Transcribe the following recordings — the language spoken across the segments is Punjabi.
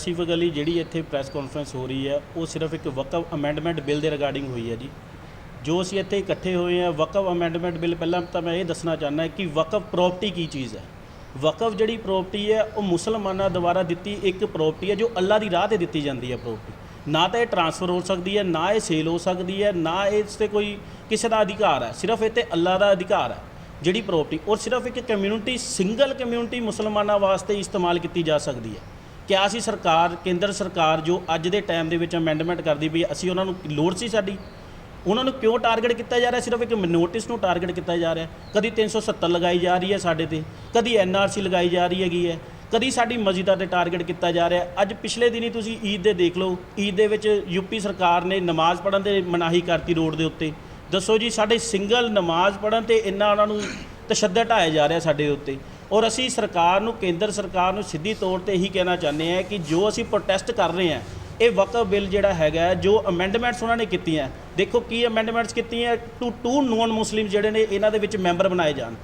ਸਪੈਸੀਫਿਕਲੀ ਜਿਹੜੀ ਇੱਥੇ ਪ੍ਰੈਸ ਕਾਨਫਰੰਸ ਹੋ ਰਹੀ ਹੈ, ਉਹ ਸਿਰਫ ਇੱਕ ਵਕਫ ਅਮੈਂਡਮੈਂਟ ਬਿੱਲ ਦੇ ਰਿਗਾਰਡਿੰਗ ਹੋਈ ਹੈ ਜੀ। ਜੋ ਅਸੀਂ ਇੱਥੇ ਇਕੱਠੇ ਹੋਏ ਹਾਂ, ਵਕਫ ਅਮੈਂਡਮੈਂਟ ਬਿੱਲ ਪਹਿਲਾਂ ਤਾਂ ਮੈਂ ਇਹ ਦੱਸਣਾ ਚਾਹੁੰਦਾ ਕਿ ਵਕਫ ਪ੍ਰਾਪਰਟੀ ਕੀ ਚੀਜ਼ ਹੈ? ਵਕਫ ਜਿਹੜੀ ਪ੍ਰਾਪਰਟੀ ਹੈ, ਉਹ ਮੁਸਲਮਾਨਾਂ ਦੁਆਰਾ ਦਿੱਤੀ ਇੱਕ ਪ੍ਰਾਪਰਟੀ ਹੈ, ਜੋ ਅੱਲਾ ਦੀ ਰਾਹ ਤੇ ਦਿੱਤੀ ਜਾਂਦੀ ਹੈ ਪ੍ਰਾਪਰਟੀ ਨਾ ਤਾਂ ਇਹ ਟਰਾਂਸਫਰ ਹੋ ਸਕਦੀ ਹੈ, ਨਾ ਇਹ ਸੇਲ ਹੋ ਸਕਦੀ ਹੈ, ਨਾ ਇਸ ਤੇ ਕੋਈ ਕਿਸੇ ਦਾ ਅਧਿਕਾਰ ਹੈ। ਸਿਰਫ ਇਹ ਤੇ ਅੱਲਾ ਦਾ ਅਧਿਕਾਰ ਹੈ, ਜਿਹੜੀ ਪ੍ਰਾਪਰਟੀ ਔਰ ਸਿਰਫ ਇੱਕ ਕਮਿਊਨਿਟੀ ਸਿੰਗਲ ਕਮਿਊਨਿਟੀ ਮੁਸਲਮਾਨਾਂ ਵਾਸਤੇ ਇਸਤੇਮਾਲ ਕੀਤੀ ਜਾ ਸਕਦੀ ਹੈ। ਕਿਆ ਸੀ ਸਰਕਾਰ, ਕੇਂਦਰ ਸਰਕਾਰ ਜੋ ਅੱਜ ਦੇ ਟਾਈਮ ਦੇ ਵਿੱਚ ਅਮੈਂਡਮੈਂਟ ਕਰਦੀ ਵੀ ਅਸੀਂ ਉਹਨਾਂ ਨੂੰ ਲੋੜ ਸੀ ਸਾਡੀ। ਉਹਨਾਂ ਨੂੰ ਕਿਉਂ ਟਾਰਗੇਟ ਕੀਤਾ ਜਾ ਰਿਹਾ? ਸਿਰਫ ਇੱਕ ਮਿਨੋਰਟਿਸ ਨੂੰ ਟਾਰਗੇਟ ਕੀਤਾ ਜਾ ਰਿਹਾ। ਕਦੀ 370 ਲਗਾਈ ਜਾ ਰਹੀ ਹੈ ਸਾਡੇ ਤੇ। ਕਦੀ ਐਨਆਰਸੀ ਲਗਾਈ ਜਾ ਰਹੀ ਹੈਗੀ ਹੈ। ਕਦੀ ਸਾਡੀ ਮਸਜਿਦਾਂ ਤੇ ਟਾਰਗੇਟ ਕੀਤਾ ਜਾ ਰਿਹਾ। ਅੱਜ ਪਿਛਲੇ ਦਿਨੀ ਤੁਸੀਂ ਈਦ ਦੇ ਦੇਖ ਲਓ। ਈਦ ਦੇ ਵਿੱਚ ਯੂਪੀ ਸਰਕਾਰ ਨੇ ਨਮਾਜ਼ ਪੜ੍ਹਨ ਦੇ ਮਨਾਹੀ ਕਰਤੀ ਰੋਡ ਦੇ ਉੱਤੇ। ਦੱਸੋ ਜੀ, ਸਾਡੇ ਸਿੰਗਲ ਨਮਾਜ਼ ਪੜ੍ਹਨ ਤੇ ਇੰਨਾ ਉਹਨਾਂ ਨੂੰ ਤਸ਼ੱਦਦ ਢਾਇਆ ਜਾ ਰਿਹਾ ਸਾਡੇ ਉੱਤੇ। ਔਰ ਅਸੀਂ ਸਰਕਾਰ ਨੂੰ, ਕੇਂਦਰ ਸਰਕਾਰ ਨੂੰ ਸਿੱਧੀ ਤੌਰ ਤੇ ਇਹੀ ਕਹਿਣਾ ਚਾਹੁੰਦੇ ਹਾਂ ਕਿ ਜੋ ਅਸੀਂ ਪ੍ਰੋਟੈਸਟ ਕਰ ਰਹੇ ਹਾਂ, ਇਹ ਵਕਫ ਬਿੱਲ ਜਿਹੜਾ ਹੈਗਾ, ਜੋ ਅਮੈਂਡਮੈਂਟਸ ਉਹਨਾਂ ਨੇ ਕੀਤੀਆਂ, ਦੇਖੋ ਕੀ ਅਮੈਂਡਮੈਂਟਸ ਕੀਤੀਆਂ ਟੂ ਟੂ ਨੋਨ ਮੁਸਲਿਮ ਜਿਹੜੇ ਨੇ, ਇਹਨਾਂ ਦੇ ਵਿੱਚ ਮੈਂਬਰ ਬਣਾਏ ਜਾਣ।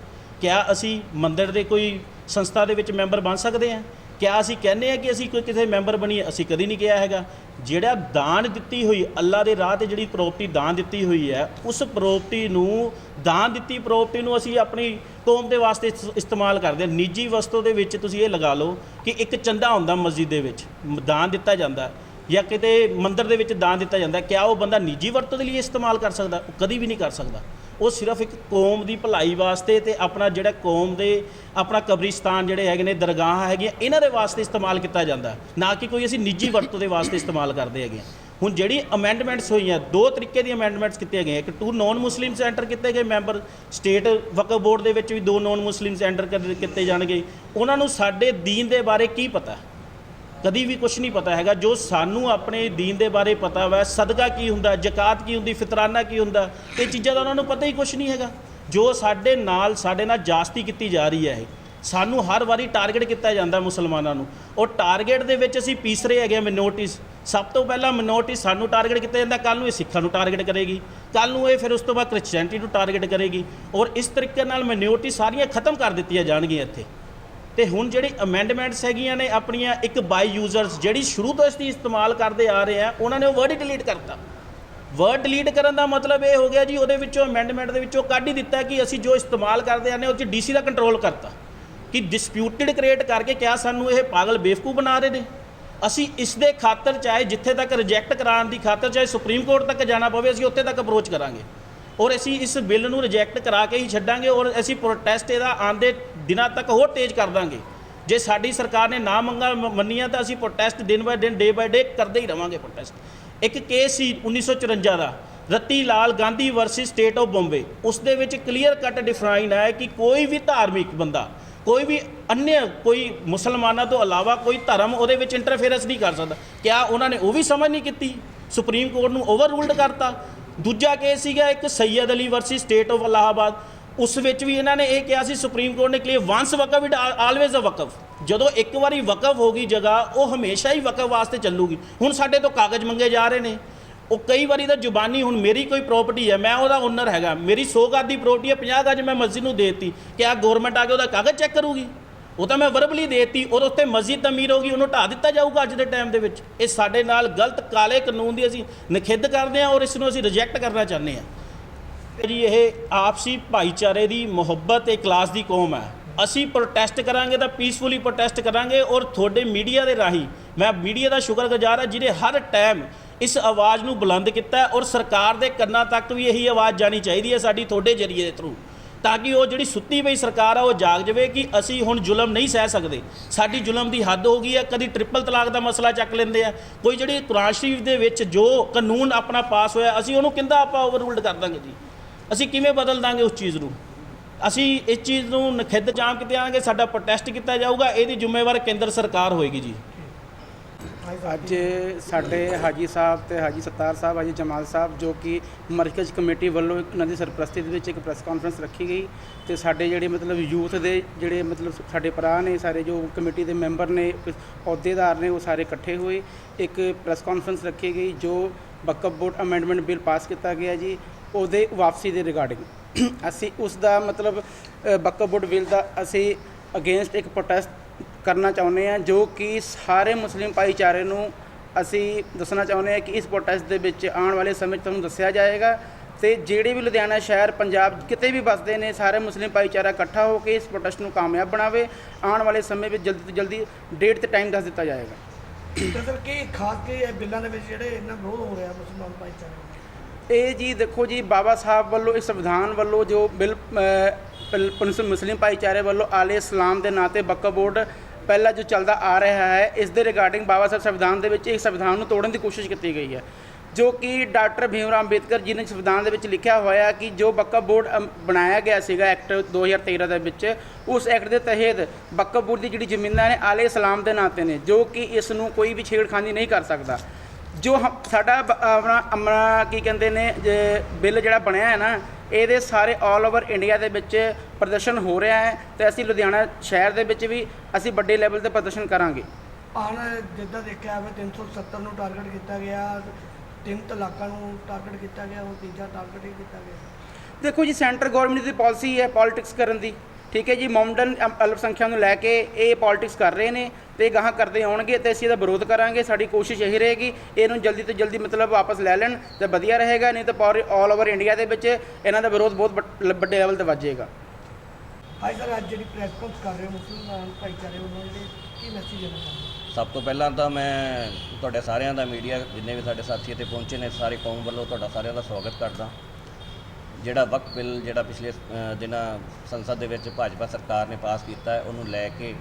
ਕਿਆ ਅਸੀਂ ਮੰਦਿਰ ਦੇ ਕੋਈ ਸੰਸਥਾ ਦੇ ਵਿੱਚ ਮੈਂਬਰ ਬਣ ਸਕਦੇ ਹਾਂ? ਕਿਆ ਅਸੀਂ ਕਹਿੰਦੇ ਆ ਕਿ ਅਸੀਂ ਕੋਈ ਕਿਸੇ ਮੈਂਬਰ ਬਣੀਏ ਅਸੀਂ ਕਦੀ ਨਹੀਂ ਕਿਹਾ ਹੈਗਾ। ਜਿਹੜਾ ਦਾਨ ਦਿੱਤੀ ਹੋਈ, ਅੱਲਾ ਦੇ ਰਾਹ ਤੇ ਜਿਹੜੀ ਪ੍ਰਾਪਰਟੀ ਦਾਨ ਦਿੱਤੀ ਹੋਈ ਹੈ, ਉਸ ਪ੍ਰਾਪਰਟੀ ਨੂੰ, ਦਾਨ ਦਿੱਤੀ ਪ੍ਰਾਪਰਟੀ ਨੂੰ ਅਸੀਂ ਆਪਣੀ ਕੌਮ ਦੇ ਵਾਸਤੇ ਇਸਤੇਮਾਲ ਕਰਦੇ ਹਾਂ। ਨਿੱਜੀ ਵਸਤੂ ਦੇ ਵਿੱਚ ਤੁਸੀਂ ਇਹ ਲਗਾ ਲਓ ਕਿ ਇੱਕ ਚੰਦਾ ਹੁੰਦਾ ਮਸਜਿਦ ਦੇ ਵਿੱਚ ਦਾਨ ਦਿੱਤਾ ਜਾਂਦਾ ਜਾਂ ਕਿਤੇ ਮੰਦਿਰ ਦੇ ਵਿੱਚ ਦਾਨ ਦਿੱਤਾ ਜਾਂਦਾ ਕਿਆ ਉਹ ਬੰਦਾ ਨਿੱਜੀ ਵਰਤੋਂ ਦੇ ਲਈ ਇਸਤੇਮਾਲ ਕਰ ਸਕਦਾ? ਉਹ ਕਦੀ ਵੀ ਨਹੀਂ ਕਰ ਸਕਦਾ। ਉਹ ਸਿਰਫ ਇੱਕ ਕੌਮ ਦੀ ਭਲਾਈ ਵਾਸਤੇ ਤੇ ਆਪਣਾ ਜਿਹੜਾ ਕੌਮ ਦੇ, ਆਪਣਾ ਕਬਰਿਸਤਾਨ ਜਿਹੜੇ ਹੈਗੇ ਨੇ, ਦਰਗਾਹਾਂ ਹੈਗੀਆਂ, ਇਹਨਾਂ ਦੇ ਵਾਸਤੇ ਇਸਤੇਮਾਲ ਕੀਤਾ ਜਾਂਦਾ। ਨਾ ਕਿ ਕੋਈ ਅਸੀਂ ਨਿੱਜੀ ਵਰਤੋਂ ਦੇ ਵਾਸਤੇ ਇਸਤੇਮਾਲ ਕਰਦੇ ਹੈਗੇ ਹਾਂ। ਹੁਣ ਜਿਹੜੀ ਅਮੈਂਡਮੈਂਟਸ ਹੋਈਆਂ, ਦੋ ਤਰੀਕੇ ਦੀ ਅਮੈਂਡਮੈਂਟਸ ਕੀਤੀਆਂ ਗਈਆਂ। ਇੱਕ ਟੂ ਨੌਨ ਮੁਸਲਿਮਸ ਐਂਟਰ ਕੀਤੇ ਗਏ ਮੈਂਬਰ ਸਟੇਟ ਵਕਫ ਬੋਰਡ ਦੇ ਵਿੱਚ ਵੀ ਦੋ ਨੌਨ ਮੁਸਲਿਮ ਸੈਂਟਰ ਕੀਤੇ ਜਾਣਗੇ। ਉਹਨਾਂ ਨੂੰ ਸਾਡੇ ਦੀਨ ਦੇ ਬਾਰੇ ਕੀ ਪਤਾ? ਕਦੀ ਵੀ ਕੁਝ ਨਹੀਂ ਪਤਾ ਹੈਗਾ। ਜੋ ਸਾਨੂੰ ਆਪਣੇ ਦੀਨ ਦੇ ਬਾਰੇ ਪਤਾ ਵਾ, ਸਦਕਾ ਕੀ ਹੁੰਦਾ, ਜ਼ਕਾਤ ਕੀ ਹੁੰਦੀ, ਫਿਤਰਾਨਾ ਕੀ ਹੁੰਦਾ, ਇਹ ਚੀਜ਼ਾਂ ਦਾ ਉਹਨਾਂ ਨੂੰ ਪਤਾ ਹੀ ਕੁਝ ਨਹੀਂ ਹੈਗਾ। ਜੋ ਸਾਡੇ ਨਾਲ ਸਾਡੇ ਨਾਲ ਜਾਸਤੀ ਕੀਤੀ ਜਾ ਰਹੀ ਹੈ ਇਹ। ਸਾਨੂੰ ਹਰ ਵਾਰੀ ਟਾਰਗੇਟ ਕੀਤਾ ਜਾਂਦਾ ਮੁਸਲਮਾਨਾਂ ਨੂੰ। ਉਹ ਟਾਰਗੇਟ ਦੇ ਵਿੱਚ ਅਸੀਂ ਪੀਸ ਰਹੇ ਹੈਗੇ ਮਿਨੋਰਟੀਜ਼ ਸਭ ਤੋਂ ਪਹਿਲਾਂ ਮਿਨੋਰਟੀ ਸਾਨੂੰ ਟਾਰਗੇਟ ਕੀਤਾ ਜਾਂਦਾ ਕੱਲ ਨੂੰ ਇਹ ਸਿੱਖਾਂ ਨੂੰ ਟਾਰਗੇਟ ਕਰੇਗੀ। ਕੱਲ ਨੂੰ ਇਹ ਫਿਰ ਉਸ ਤੋਂ ਬਾਅਦ ਕ੍ਰਿਸਚੀਅਨਟੀ ਨੂੰ ਟਾਰਗੇਟ ਕਰੇਗੀ। ਔਰ ਇਸ ਤਰੀਕੇ ਨਾਲ ਮਿਨੋਰਟੀ ਸਾਰੀਆਂ ਖਤਮ ਕਰ ਦਿੱਤੀਆਂ ਜਾਣਗੀਆਂ ਇੱਥੇ। ਤੇ ਹੁਣ ਜਿਹੜੀ ਅਮੈਂਡਮੈਂਟਸ ਹੈਗੀਆਂ ਨੇ ਆਪਣੀਆਂ, ਇੱਕ ਬਾਈ ਯੂਜ਼ਰਸ ਜਿਹੜੀ ਸ਼ੁਰੂ ਤੋਂ ਇਸ ਦੀ ਇਸਤੇਮਾਲ ਕਰਦੇ ਆ ਰਹੇ ਆ, ਉਹਨਾਂ ਨੇ ਉਹ ਵਰਡ ਹੀ ਡਿਲੀਟ ਕਰਤਾ। ਵਰਡ ਡਿਲੀਟ ਕਰਨ ਦਾ ਮਤਲਬ ਇਹ ਹੋ ਗਿਆ ਜੀ, ਉਹਦੇ ਵਿੱਚੋਂ ਅਮੈਂਡਮੈਂਟ ਦੇ ਵਿੱਚੋਂ ਕੱਢ ਹੀ ਦਿੱਤਾ ਕਿ ਅਸੀਂ ਜੋ ਇਸਤੇਮਾਲ ਕਰਦੇ ਆਨੇ ਉਹ 'ਚ ਡੀਸੀ ਦਾ ਕੰਟਰੋਲ ਕਰਤਾ। ਕਿ ਡਿਸਪਿਊਟਡ ਕ੍ਰੀਏਟ ਕਰਕੇ ਕਿਆ ਸਾਨੂੰ ਇਹ ਪਾਗਲ ਬੇਵਕੂ ਬਣਾ ਰਹੇ ਨੇ? ਅਸੀਂ ਇਸ ਦੇ ਖਾਤਰ ਚਾਹੇ ਜਿੱਥੇ ਤੱਕ ਰਿਜੈਕਟ ਕਰਾਉਣ ਦੀ ਖਾਤਰ, ਚਾਹੇ ਸੁਪਰੀਮ ਕੋਰਟ ਤੱਕ ਜਾਣਾ ਪਵੇ, ਅਸੀਂ ਉੱਥੇ ਤੱਕ ਅਪਰੋਚ ਕਰਾਂਗੇ। ਔਰ ਅਸੀਂ ਇਸ ਬਿੱਲ ਨੂੰ ਰਿਜੈਕਟ ਕਰਾ ਕੇ ਹੀ ਛੱਡਾਂਗੇ ਔਰ ਅਸੀਂ ਪ੍ਰੋਟੈਸਟ ਇਹਦਾ ਆਂਦੇ ਦਿਨਾਂ ਤੱਕ ਹੋਰ ਤੇਜ਼ ਕਰ ਦਾਂਗੇ। ਜੇ ਸਾਡੀ ਸਰਕਾਰ ਨੇ ਨਾ ਮੰਗਾ ਮੰਨੀਆਂ ਤਾਂ ਅਸੀਂ ਪ੍ਰੋਟੈਸਟ ਦਿਨ ਬਾਏ ਦਿਨ ਡੇ ਬਾਏ ਡੇ ਕਰਦੇ ਹੀ ਰਵਾਂਗੇ ਪ੍ਰੋਟੈਸਟ ਇੱਕ ਕੇਸ ਸੀ 1954 ਦਾ, Rati Lal Gandhi versus state of Bombay ਉਸ ਦੇ ਵਿੱਚ ਕਲੀਅਰ ਕੱਟ ਡਿਫਾਈਨ ਹੈ ਕਿ ਕੋਈ ਵੀ ਧਾਰਮਿਕ ਬੰਦਾ, ਕੋਈ ਵੀ ਅਨਿਆ ਕੋਈ ਮੁਸਲਮਾਨਾਂ ਤੋਂ ਇਲਾਵਾ ਕੋਈ ਧਰਮ ਉਹਦੇ ਵਿੱਚ ਇੰਟਰਫੇਰੈਂਸ ਨਹੀਂ ਕਰ ਸਕਦਾ। ਕਿਆ ਉਹਨਾਂ ਨੇ ਉਹ ਵੀ ਸਮਝ ਨਹੀਂ ਕੀਤੀ? ਸੁਪਰੀਮ ਕੋਰਟ ਨੂੰ ਓਵਰ ਰੂਲਡ ਕਰਤਾ। ਦੂਜਾ ਕੇਸ ਸੀਗਾ ਇੱਕ Syed Ali versus state of Allahabad. ਉਸ ਵਿੱਚ ਵੀ ਇਹਨਾਂ ਨੇ ਇਹ ਕਿਹਾ ਸੀ ਸੁਪਰੀਮ ਕੋਰਟ ਨੇ clear once Waqf it always a Waqf. ਜਦੋਂ ਇੱਕ ਵਾਰੀ ਵਕਫ ਹੋ ਗਈ ਜਗ੍ਹਾ, ਉਹ ਹਮੇਸ਼ਾ ਹੀ ਵਕਫ ਵਾਸਤੇ ਚੱਲੂਗੀ। ਹੁਣ ਸਾਡੇ ਤੋਂ ਕਾਗਜ਼ ਮੰਗੇ ਜਾ ਰਹੇ ਨੇ। ਉਹ ਕਈ ਵਾਰੀ ਤਾਂ ਜ਼ੁਬਾਨੀ, ਹੁਣ ਮੇਰੀ ਕੋਈ ਪ੍ਰਾਪਰਟੀ ਹੈ, ਮੈਂ ਉਹਦਾ ਓਨਰ ਹੈਗਾ। ਮੇਰੀ 100 ਗਜ ਦੀ ਪ੍ਰਾਪਰਟੀ ਹੈ 50 ਗਜ ਮੈਂ ਮਸਜਿਦ ਨੂੰ ਦੇਤੀ। ਕਿਆ ਗਵਰਨਮੈਂਟ ਆ ਕੇ ਉਹਦਾ ਕਾਗਜ਼ ਚੈੱਕ ਕਰੂਗੀ? ਉਹ ਤਾਂ ਮੈਂ ਵਰਬਲੀ ਦੇਤੀ, ਔਰ ਉੱਤੇ ਮਸਜਿਦ ਤਮੀਰ ਹੋ ਗਈ, ਉਹਨੂੰ ਢਾ ਦਿੱਤਾ ਜਾਊਗਾ ਅੱਜ ਦੇ ਟਾਈਮ ਦੇ ਵਿੱਚ। ਇਹ ਸਾਡੇ ਨਾਲ ਗਲਤ ਕਾਲੇ ਕਾਨੂੰਨ ਦੀ ਅਸੀਂ ਨਿਖੇਧ ਕਰਦੇ ਹਾਂ, ਔਰ ਇਸ ਨੂੰ ਅਸੀਂ ਰਿਜੈਕਟ ਕਰਨਾ ਚਾਹੁੰਦੇ ਹਾਂ। ਜੀ, ਇਹ ਆਪਸੀ ਭਾਈਚਾਰੇ ਦੀ ਮੁਹੱਬਤ ਤੇ ਕਲਾਸ ਦੀ ਕੌਮ ਹੈ। ਅਸੀਂ ਪ੍ਰੋਟੈਸਟ ਕਰਾਂਗੇ ਤਾਂ ਪੀਸਫੁਲੀ ਪ੍ਰੋਟੈਸਟ ਕਰਾਂਗੇ, ਔਰ ਤੁਹਾਡੇ ਮੀਡੀਆ ਦੇ ਰਾਹੀਂ, ਮੈਂ ਮੀਡੀਆ ਦਾ ਸ਼ੁਕਰਗੁਜ਼ਾਰ ਹਾਂ ਜਿਹਨੇ ਹਰ ਟਾਈਮ ਇਸ ਆਵਾਜ਼ ਨੂੰ ਬੁਲੰਦ ਕੀਤਾ ਔਰ ਸਰਕਾਰ ਦੇ ਕੰਨਾਂ ਤੱਕ ਵੀ ਇਹੀ ਆਵਾਜ਼ ਜਾਣੀ ਚਾਹੀਦੀ ਹੈ ਸਾਡੀ, ਤੁਹਾਡੇ ਜਰੀਏ ਦੇ ਥਰੂ ਤਾਂ ਕਿ ਉਹ ਜਿਹੜੀ ਸੁੱਤੀ ਪਈ ਸਰਕਾਰ ਆ, ਉਹ ਜਾਗ ਜਾਵੇ ਕਿ ਅਸੀਂ ਹੁਣ ਜ਼ੁਲਮ ਨਹੀਂ ਸਹਿ ਸਕਦੇ। ਸਾਡੀ ਜ਼ੁਲਮ ਦੀ ਹੱਦ ਹੋ ਗਈ ਹੈ, ਕਦੀ ਟ੍ਰਿਪਲ ਤਲਾਕ ਦਾ ਮਸਲਾ ਚੱਕ ਲੈਂਦੇ ਆ। ਕੋਈ ਜਿਹੜੀ ਕੁਰਾਨ ਸ਼ਰੀਫ ਦੇ ਵਿੱਚ ਜੋ ਕਾਨੂੰਨ ਆਪਣਾ ਪਾਸ ਹੋਇਆ, ਅਸੀਂ ਉਹਨੂੰ ਕਿੰਦਾ ਆਪਾਂ ਓਵਰਰੂਲਡ ਕਰ ਦਾਂਗੇ ਜੀ? ਅਸੀਂ ਕਿਵੇਂ ਬਦਲ ਦਾਂਗੇ ਉਸ ਚੀਜ਼ ਨੂੰ? ਅਸੀਂ ਇਸ ਚੀਜ਼ ਨੂੰ ਨਖਿੱਧ ਜਾਮ ਕਿਤੇ ਆਂਗੇ ਸਾਡਾ ਪ੍ਰੋਟੈਸਟ ਕੀਤਾ ਜਾਊਗਾ, ਇਹਦੀ ਜ਼ਿੰਮੇਵਾਰ ਕੇਂਦਰ ਸਰਕਾਰ ਹੋਏਗੀ ਜੀ। ਅੱਜ ਸਾਡੇ ਹਾਜੀ ਸਾਹਿਬ ਤੇ ਹਾਜੀ ਸੱਤਾਰ ਸਾਹਿਬ, ਹਾਜੀ ਜਮਾਲ ਸਾਹਿਬ ਜੋ ਕਿ ਮਰਕਜ਼ ਕਮੇਟੀ ਵੱਲੋਂ ਉਹਨਾਂ ਦੀ ਸਰਪ੍ਰਸਤੀ ਦੇ ਵਿੱਚ ਇੱਕ ਪ੍ਰੈਸ ਕਾਨਫਰੰਸ ਰੱਖੀ ਗਈ ਤੇ ਸਾਡੇ ਜਿਹੜੇ ਮਤਲਬ ਯੂਥ ਦੇ ਜਿਹੜੇ ਮਤਲਬ ਸਾਡੇ ਭਰਾ ਨੇ, ਸਾਰੇ ਜੋ ਕਮੇਟੀ ਦੇ ਮੈਂਬਰ ਨੇ ਅਹੁਦੇਦਾਰ ਨੇ ਉਹ ਸਾਰੇ ਇਕੱਠੇ ਹੋਏ। ਇੱਕ ਪ੍ਰੈਸ ਕਾਨਫਰੰਸ ਰੱਖੀ ਗਈ ਜੋ Waqf board amendment bill pass ਕੀਤਾ ਗਿਆ ਜੀ, ਉਹਦੇ ਵਾਪਸੀ ਦੇ ਰਿਗਾਰਡਿੰਗ। ਅਸੀਂ ਉਸ ਦਾ ਮਤਲਬ ਵਕਫ ਬੋਰਡ ਬਿੱਲ ਦਾ ਅਸੀਂ ਅਗੇਂਸਟ ਇੱਕ ਪ੍ਰੋਟੈਸਟ ਕਰਨਾ ਚਾਹੁੰਦੇ ਆ ਜੋ ਕਿ ਸਾਰੇ ਮੁਸਲਿਮ ਭਾਈਚਾਰੇ ਨੂੰ ਅਸੀਂ ਦੱਸਣਾ ਚਾਹੁੰਦੇ ਆ ਕਿ ਇਸ ਪ੍ਰੋਟੈਸਟ ਦੇ ਵਿੱਚ ਆਉਣ ਵਾਲੇ ਸਮੇਂ ਤੁਹਾਨੂੰ ਦੱਸਿਆ ਜਾਏਗਾ ਤੇ ਜਿਹੜੇ ਵੀ ਲੁਧਿਆਣਾ ਸ਼ਹਿਰ ਪੰਜਾਬ ਕਿਤੇ ਵੀ ਵੱਸਦੇ ਨੇ ਸਾਰੇ ਮੁਸਲਿਮ ਭਾਈਚਾਰਾ ਇਕੱਠਾ ਹੋ ਕੇ ਇਸ ਪ੍ਰੋਟੈਸਟ ਨੂੰ ਕਾਮਯਾਬ ਬਣਾਵੇ ਆਉਣ ਵਾਲੇ ਸਮੇਂ ਵਿੱਚ ਜਲਦੀ ਤੋਂ ਜਲਦੀ ਡੇਟ ਤੇ ਟਾਈਮ ਦੱਸ ਦਿੱਤਾ ਜਾਏਗਾ। ਸਰ ਕੀ ਖਾਸ ਕੀ ਇਹ ਬਿੱਲਾਂ ਦੇ ਵਿੱਚ ਜਿਹੜੇ ਇੰਨਾ ਵਿਰੋਧ ਹੋ ਰਿਹਾ ਮੁਸਲਮਾਨ ਭਾਈਚਾਰੇ ਇਹ ਜੀ ਦੇਖੋ ਜੀ ਬਾਬਾ ਸਾਹਿਬ ਵੱਲੋਂ ਇਸ ਸੰਵਿਧਾਨ ਵੱਲੋਂ ਜੋ ਬਿੱਲ ਮੁਸਲਿਮ ਭਾਈਚਾਰੇ ਵੱਲੋਂ ਆਲੇ ਇਸਲਾਮ ਦੇ ਨਾਂ ਤੇ ਬੱਕਾ ਬੋਰਡ ਪਹਿਲਾਂ ਜੋ ਚੱਲਦਾ ਆ ਰਿਹਾ ਹੈ ਇਸ ਦੇ ਰਿਗਾਰਡਿੰਗ ਬਾਬਾ ਸਾਹਿਬ ਸੰਵਿਧਾਨ ਦੇ ਵਿੱਚ ਇੱਕ ਸੰਵਿਧਾਨ ਨੂੰ ਤੋੜਨ ਦੀ ਕੋਸ਼ਿਸ਼ ਕੀਤੀ ਗਈ ਹੈ ਜੋ ਕਿ ਡਾਕਟਰ ਭੀਮਰਾਮ ਅੰਬੇਦਕਰ ਜੀ ਨੇ ਸੰਵਿਧਾਨ ਦੇ ਵਿੱਚ ਲਿਖਿਆ ਹੋਇਆ ਕਿ ਜੋ ਬੱਕਾ ਬੋਰਡ ਅਮ, ਬਣਾਇਆ ਗਿਆ ਸੀਗਾ ਐਕਟ 2013 ਦੇ ਵਿੱਚ ਉਸ ਐਕਟ ਦੇ ਤਹਿਤ ਬੱਕਾ ਬੋਰਡ ਦੀ ਜਿਹੜੀ ਜ਼ਮੀਨਾਂ ਨੇ ਆਲੇ ਇਸਲਾਮ ਦੇ ਨਾਂ ਤੇ ਨੇ ਜੋ ਕਿ ਇਸ ਨੂੰ ਕੋਈ ਵੀ ਛੇੜਖਾਨੀ ਨਹੀਂ ਕਰ ਸਕਦਾ। ਜੋ ਹਮ- ਸਾਡਾ ਬ- ਆਪਣਾ ਆਪਣਾ ਕੀ ਕਹਿੰਦੇ ਨੇ ਜੇ ਬਿੱਲ ਜਿਹੜਾ ਬਣਿਆ ਹੈ ਨਾ ਇਹਦੇ ਸਾਰੇ 올 ਓਵਰ ਇੰਡੀਆ ਦੇ ਵਿੱਚ ਪ੍ਰਦਰਸ਼ਨ ਹੋ ਰਿਹਾ ਹੈ ਤੇ ਅਸੀਂ ਲੁਧਿਆਣਾ ਸ਼ਹਿਰ ਦੇ ਵਿੱਚ ਵੀ ਅਸੀਂ ਵੱਡੇ ਲੈਵਲ ਤੇ ਪ੍ਰਦਰਸ਼ਨ ਕਰਾਂਗੇ। ਆਣ ਜਿੱਦਾਂ ਦੇਖਿਆ ਹੋਵੇ 370 ਨੂੰ ਟਾਰਗੇਟ ਕੀਤਾ ਗਿਆ ਤਿੰਨ ਤਲਾਕਾਂ ਨੂੰ ਟਾਰਗੇਟ ਕੀਤਾ ਗਿਆ ਉਹ ਤੀਜਾ ਟਾਰਗੇਟ ਹੀ ਕੀਤਾ ਗਿਆ। ਦੇਖੋ ਜੀ ਸੈਂਟਰ ਗਵਰਨਮੈਂਟ ਦੀ ਪਾਲਿਸੀ ਹੈ ਪੋਲਿਟਿਕਸ ਕਰਨ ਦੀ। ਠੀਕ ਹੈ ਜੀ ਮੌਮਡਨ ਅਲਪ ਸੰਖਿਆ ਨੂੰ ਲੈ ਕੇ ਇਹ ਪੋਲਿਟਿਕਸ ਕਰ ਰਹੇ ਨੇ ਤੇ ਗਾਹਾਂ ਕਰਦੇ ਆਉਣਗੇ ਤੇ ਅਸੀਂ ਇਹਦਾ ਵਿਰੋਧ ਕਰਾਂਗੇ ਸਾਡੀ ਕੋਸ਼ਿਸ਼ ਇਹੀ ਰਹੇਗੀ ਇਹਨੂੰ ਜਲਦੀ ਤੋਂ ਜਲਦੀ ਮਤਲਬ ਵਾਪਸ ਲੈ ਲੈਣ ਤੇ ਵਧੀਆ ਰਹੇਗਾ ਨਹੀਂ ਤਾਂ ਪੂਰੇ ਆਲ ਓਵਰ ਇੰਡੀਆ ਦੇ ਵਿੱਚ ਇਹਨਾਂ ਦਾ ਵਿਰੋਧ ਬਹੁਤ ਵੱਡ- ਵੱਡੇ ਲੈਵਲ ਤੇ ਵੱਜੇਗਾ ਅੱਜ ਸਰ ਅੱਜ ਜਿਹੜੀ ਪ੍ਰੈਸ ਕਾਨਫਰੰਸ ਕਰ ਰਹੇ ਹੋ ਮੁਸਲਮਾਨ ਭਾਈਚਾਰੇ ਵੱਲੋਂ ਜਿਹੜੇ ਕੀ ਮੈਸੇਜ ਦੇਣਾ ਚਾਹੁੰਦੇ ਹੋ? ਸਭ ਤੋਂ ਪਹਿਲਾਂ ਤਾਂ ਮੈਂ ਤੁਹਾਡੇ ਸਾਰਿਆਂ ਦਾ ਮੀਡੀਆ ਜਿੰਨੇ ਵੀ ਸਾਡੇ ਸਾਥੀ ਇੱਥੇ ਪਹੁੰਚੇ ਨੇ ਸਾਰੇ ਕੌਮ ਵੱਲੋਂ ਤੁਹਾਡਾ ਸਾਰਿਆਂ ਦਾ ਸਵਾਗਤ ਕਰਦਾ ਜਿਹੜਾ ਵਕਫ ਬਿੱਲ, ਜਿਹੜਾ ਪਿਛਲੇ ਦਿਨਾਂ ਸੰਸਦ ਦੇ ਵਿੱਚ ਭਾਜਪਾ ਸਰਕਾਰ ਨੇ ਪਾਸ ਕੀਤਾ ਹੈ, ਉਹਨੂੰ ਲੈ ਕੇ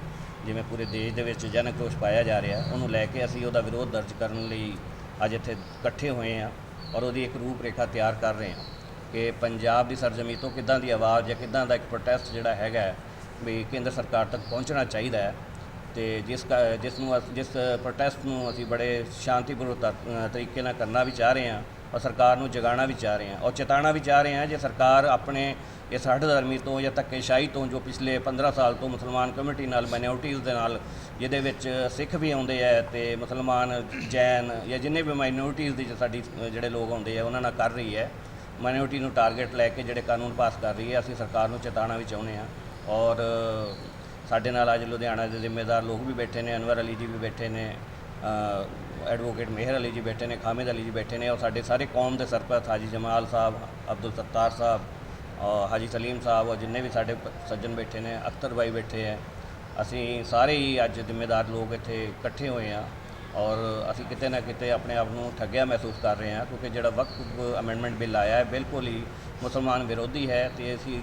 ਜਿਵੇਂ ਪੂਰੇ ਦੇਸ਼ ਦੇ ਵਿੱਚ ਜਨ ਆਕਰੋਸ਼ ਪਾਇਆ ਜਾ ਰਿਹਾ, ਉਹਨੂੰ ਲੈ ਕੇ ਅਸੀਂ ਉਹਦਾ ਵਿਰੋਧ ਦਰਜ ਕਰਨ ਲਈ ਅੱਜ ਇੱਥੇ ਇਕੱਠੇ ਹੋਏ ਹਾਂ ਔਰ ਉਹਦੀ ਇੱਕ ਰੂਪਰੇਖਾ ਤਿਆਰ ਕਰ ਰਹੇ ਹਾਂ ਕਿ ਪੰਜਾਬ ਦੀ ਸਰਜਮੀ ਤੋਂ ਕਿੱਦਾਂ ਦੀ ਆਵਾਜ਼ ਜਾਂ ਕਿੱਦਾਂ ਦਾ ਇੱਕ ਪ੍ਰੋਟੈਸਟ ਜਿਹੜਾ ਹੈਗਾ ਵੀ ਕੇਂਦਰ ਸਰਕਾਰ ਤੱਕ ਪਹੁੰਚਣਾ ਚਾਹੀਦਾ ਹੈ ਤੇ ਜਿਸ ਕਾ- ਜਿਸ ਨੂੰ ਅਸ- ਜਿਸ ਪ੍ਰੋਟੈਸਟ ਨੂੰ ਅਸੀਂ ਬੜੇ ਸ਼ਾਂਤੀਪੂਰਵਕ ਤਰੀਕੇ ਨਾਲ ਕਰਨਾ ਵੀ ਚਾਹ ਰਹੇ ਹਾਂ ਔਰ ਸਰਕਾਰ ਨੂੰ ਜਗਾਉਣਾ ਵੀ ਚਾਹ ਰਹੇ ਹਾਂ ਔਰ ਚੇਤਾਉਣਾ ਵੀ ਚਾਹ ਰਹੇ ਹਾਂ ਜੇ ਸਰਕਾਰ ਆਪਣੇ ਇਸ ਹੱਡ ਧਰਮੀ ਤੋਂ ਜਾਂ ਧੱਕੇਸ਼ਾਹੀ ਤੋਂ ਜੋ ਪਿਛਲੇ 15 ਸਾਲ ਤੋਂ ਮੁਸਲਮਾਨ ਕਮਿਊਨਿਟੀ ਨਾਲ ਮਾਈਨੋਰਟੀਜ਼ ਦੇ ਨਾਲ ਜਿਹਦੇ ਵਿੱਚ ਸਿੱਖ ਵੀ ਆਉਂਦੇ ਆ ਤੇ ਮੁਸਲਮਾਨ, ਜੈਨ ਜਾਂ ਜਿੰਨੇ ਵੀ ਮਾਈਨੋਰਟੀਜ਼ ਦੀ ਸਾਡੀ ਜਿਹੜੇ ਲੋਕ ਆਉਂਦੇ ਆ, ਉਹਨਾਂ ਨਾਲ ਕਰ ਰਹੀ ਹੈ। ਮਾਈਨੋਰਟੀ ਨੂੰ ਟਾਰਗੇਟ ਲੈ ਕੇ ਜਿਹੜੇ ਕਾਨੂੰਨ ਪਾਸ ਕਰ ਰਹੀ ਹੈ, ਅਸੀਂ ਸਰਕਾਰ ਨੂੰ ਚੇਤਾਉਣਾ ਵੀ ਚਾਹੁੰਦੇ ਹਾਂ। ਔਰ ਸਾਡੇ ਨਾਲ ਅੱਜ ਲੁਧਿਆਣਾ ਦੇ ਜ਼ਿੰਮੇਦਾਰ ਲੋਕ ਵੀ ਬੈਠੇ ਨੇ, ਅਨਵਰ ਅਲੀ ਜੀ ਵੀ ਬੈਠੇ ਨੇ ਐਡਵੋਕੇਟ ਮਿਹਰ ਅਲੀ ਜੀ ਬੈਠੇ ਨੇ, ਖਾਮਿਦ ਅਲੀ ਜੀ ਬੈਠੇ ਨੇ ਔਰ ਸਾਡੇ ਸਾਰੇ ਕੌਮ ਦੇ ਸਰਪ੍ਰਸਤ ਹਾਜੀ ਜਮਾਲ ਸਾਹਿਬ, ਅਬਦੁਲ ਸੱਤਾਰ ਸਾਹਿਬ ਔਰ ਹਾਜੀ ਸਲੀਮ ਸਾਹਿਬ ਔਰ ਜਿੰਨੇ ਵੀ ਸਾਡੇ ਸੱਜਣ ਬੈਠੇ ਨੇ, ਅਖਤਰ ਬਾਈ ਬੈਠੇ ਹੈ। ਅਸੀਂ ਸਾਰੇ ਹੀ ਅੱਜ ਜ਼ਿੰਮੇਦਾਰ ਲੋਕ ਇੱਥੇ ਇਕੱਠੇ ਹੋਏ ਹਾਂ ਔਰ ਅਸੀਂ ਕਿਤੇ ਨਾ ਕਿਤੇ ਆਪਣੇ ਆਪ ਨੂੰ ਠੱਗਿਆ ਮਹਿਸੂਸ ਕਰ ਰਹੇ ਹਾਂ ਕਿਉਂਕਿ ਜਿਹੜਾ ਵਕਫ ਅਮੈਂਡਮੈਂਟ ਬਿੱਲ ਆਇਆ ਹੈ ਬਿਲਕੁਲ ਹੀ ਮੁਸਲਮਾਨ ਵਿਰੋਧੀ ਹੈ ਤੇ ਅਸੀਂ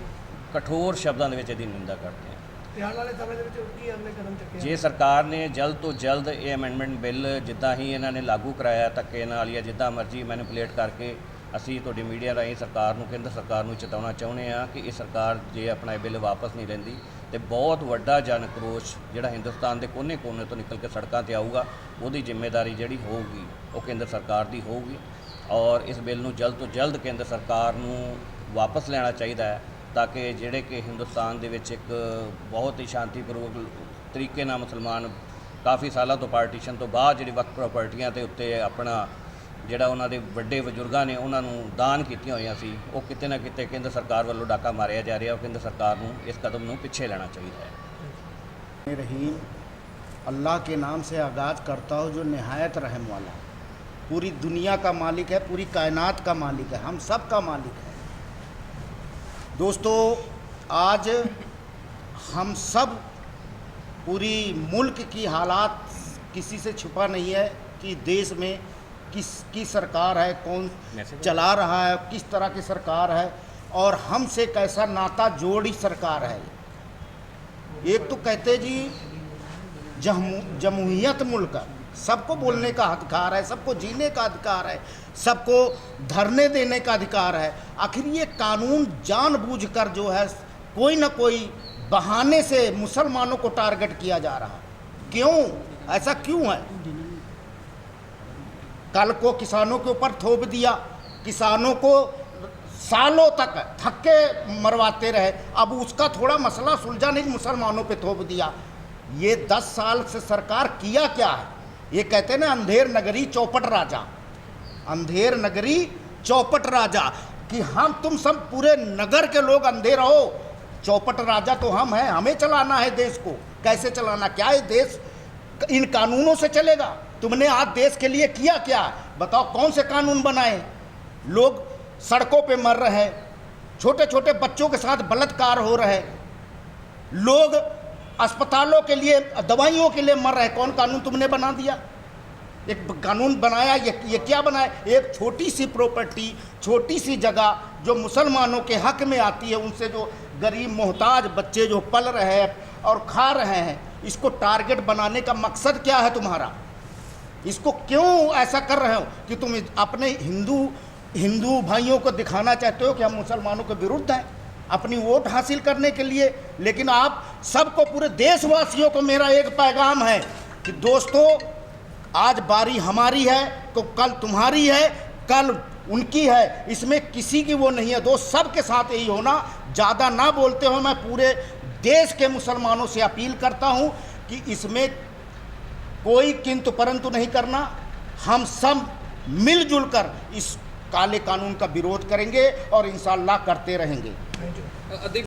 ਕਠੋਰ ਸ਼ਬਦਾਂ ਦੇ ਵਿੱਚ ਇਹਦੀ ਨਿੰਦਾ ਕਰਦੇ ਹਾਂ। ਤੇ ਆਉਣ ਵਾਲੇ ਸਮੇਂ ਦੇ ਵਿੱਚ ਕੀ ਅਗਲੇ ਕਦਮ ਚੱਕੇ ਜੇ ਸਰਕਾਰ ਨੇ ਜਲਦ ਤੋਂ ਜਲਦ ਇਹ ਅਮੈਂਡਮੈਂਟ ਬਿੱਲ ਜਿੱਦਾਂ ਹੀ ਇਹਨਾਂ ਨੇ ਲਾਗੂ ਕਰਾਇਆ ਧੱਕੇ ਨਾਲ ਜਾਂ ਜਿੱਦਾਂ ਮਰਜ਼ੀ ਮੈਨੀਪੂਲੇਟ ਕਰਕੇ ਅਸੀਂ ਤੁਹਾਡੀ ਮੀਡੀਆ ਰਾਹੀਂ ਸਰਕਾਰ ਨੂੰ ਕੇਂਦਰ ਸਰਕਾਰ ਨੂੰ ਚੇਤਾਉਣਾ ਚਾਹੁੰਦੇ ਹਾਂ ਕਿ ਇਹ ਸਰਕਾਰ ਜੇ ਆਪਣਾ ਇਹ ਬਿੱਲ ਵਾਪਸ ਨਹੀਂ ਲੈਂਦੀ ਤੇ ਬਹੁਤ ਵੱਡਾ ਜਨ ਕਰੋਸ਼ ਜਿਹੜਾ ਹਿੰਦੁਸਤਾਨ ਦੇ ਕੋਨੇ-ਕੋਨੇ ਤੋਂ ਨਿਕਲ ਕੇ ਸੜਕਾਂ ਤੇ ਆਊਗਾ ਉਹਦੀ ਜ਼ਿੰਮੇਵਾਰੀ ਜਿਹੜੀ ਹੋਊਗੀ ਉਹ ਕੇਂਦਰ ਸਰਕਾਰ ਦੀ ਹੋਊਗੀ ਔਰ ਇਸ ਬਿੱਲ ਨੂੰ ਜਲਦ ਤੋਂ ਜਲਦ ਕੇਂਦਰ ਸਰਕਾਰ ਨੂੰ ਵਾਪਸ ਲੈਣਾ ਚਾਹੀਦਾ ਹੈ। ਤਾਂ ਕਿ ਜਿਹੜੇ ਕਿ ਹਿੰਦੁਸਤਾਨ ਦੇ ਵਿੱਚ ਇੱਕ ਬਹੁਤ ਹੀ ਸ਼ਾਂਤੀਪੂਰਵਕ ਤਰੀਕੇ ਨਾਲ ਮੁਸਲਮਾਨ ਕਾਫੀ ਸਾਲਾਂ ਤੋਂ ਪਾਰਟੀਸ਼ਨ ਤੋਂ ਬਾਅਦ ਜਿਹੜੀ ਵਕਫ ਪ੍ਰਾਪਰਟੀਆਂ ਤੇ ਉੱਤੇ ਆਪਣਾ ਜਿਹੜਾ ਉਹਨਾਂ ਦੇ ਵੱਡੇ ਬਜ਼ੁਰਗਾਂ ਨੇ ਉਹਨਾਂ ਨੂੰ ਦਾਨ ਕੀਤੀਆਂ ਹੋਈਆਂ ਸੀ ਉਹ ਕਿਤੇ ਨਾ ਕਿਤੇ ਕੇਂਦਰ ਸਰਕਾਰ ਵੱਲੋਂ ਡਾਕਾ ਮਾਰਿਆ ਜਾ ਰਿਹਾ ਉਹ ਕੇਂਦਰ ਸਰਕਾਰ ਨੂੰ ਇਸ ਕਦਮ ਨੂੰ ਪਿੱਛੇ ਲੈਣਾ ਚਾਹੀਦਾ ਹੈ रहीम अल्लाह के नाम से आगाज़ करता हूँ जो नहायत रहम वाला पूरी दुनिया का मालिक है पूरी कायनात का मालिक है हम सब का मालिक है दोस्तों आज हम सब पूरी मुल्क की हालात किसी से छुपा नहीं है कि देश में किस की सरकार है कौन चला रहा है किस तरह की सरकार है और हमसे कैसा नाता जोड़ी सरकार है। एक तो कहते जी जमहू- जमहूरियत मुल्क है। सबको बोलने का अधिकार है, सबको जीने का अधिकार है, सबको धरने देने का अधिकार है। आखिर ये कानून जानबूझकर जो है, कोई ना कोई बहाने से मुसलमानों को टारगेट किया जा रहा क्यों? ऐसा क्यों है? कल को किसानों के ऊपर थोप दिया, किसानों को सालों तक धक्के मरवाते रहे। अब उसका थोड़ा मसला सुलझा नहीं, मुसलमानों पे थोप दिया। ये दस साल से सरकार किया क्या है? ये कहते हैं ना, अंधेर नगरी चौपट राजा। अंधेर नगरी चौपट राजा। कि हम, तुम सब पूरे नगर के लोग अंधे रहो चौपट राजा तो हम हैं, हमें चलाना है देश को। कैसे चलाना? क्या है देश इन कानूनों से चलेगा? तुमने आज देश के लिए किया क्या? बताओ, कौन से कानून बनाए? लोग सड़कों पे मर रहे हैं। छोटे छोटे बच्चों के साथ बलात्कार हो रहे हैं। लोग अस्पतालों के लिए, दवाइयों के लिए मर रहे कौन कानून तुमने बना दिया? एक कानून बनाया, ये ये क्या बनाया? एक छोटी सी प्रॉपर्टी छोटी सी जगह जो मुसलमानों के हक में आती है, उनसे जो गरीब, मोहताज बच्चे जो पल रहे हैं और खा रहे हैं, इसको टारगेट बनाने का मकसद क्या है तुम्हारा? इसको क्यों ऐसा कर रहे हो कि तुम अपने हिंदू हिंदू भाइयों को दिखाना चाहते हो कि हम मुसलमानों के विरुद्ध हैं? अपनी वोट हासिल करने के लिए। लेकिन आप सबको पूरे देशवासियों को मेरा एक पैगाम है कि दोस्तों, आज बारी हमारी है तो कल तुम्हारी है, कल उनकी है। इसमें किसी की वो नहीं है। दोस्त, सबके साथ यही होना। ज़्यादा ना बोलते हो, मैं पूरे देश के मुसलमानों से अपील करता हूँ कि इसमें कोई किंतु परंतु नहीं करना। हम सब मिलजुल कर इस काले कानून का विरोध करेंगे और इंशाल्लाह करते रहेंगे थैंक यू अध्यक्ष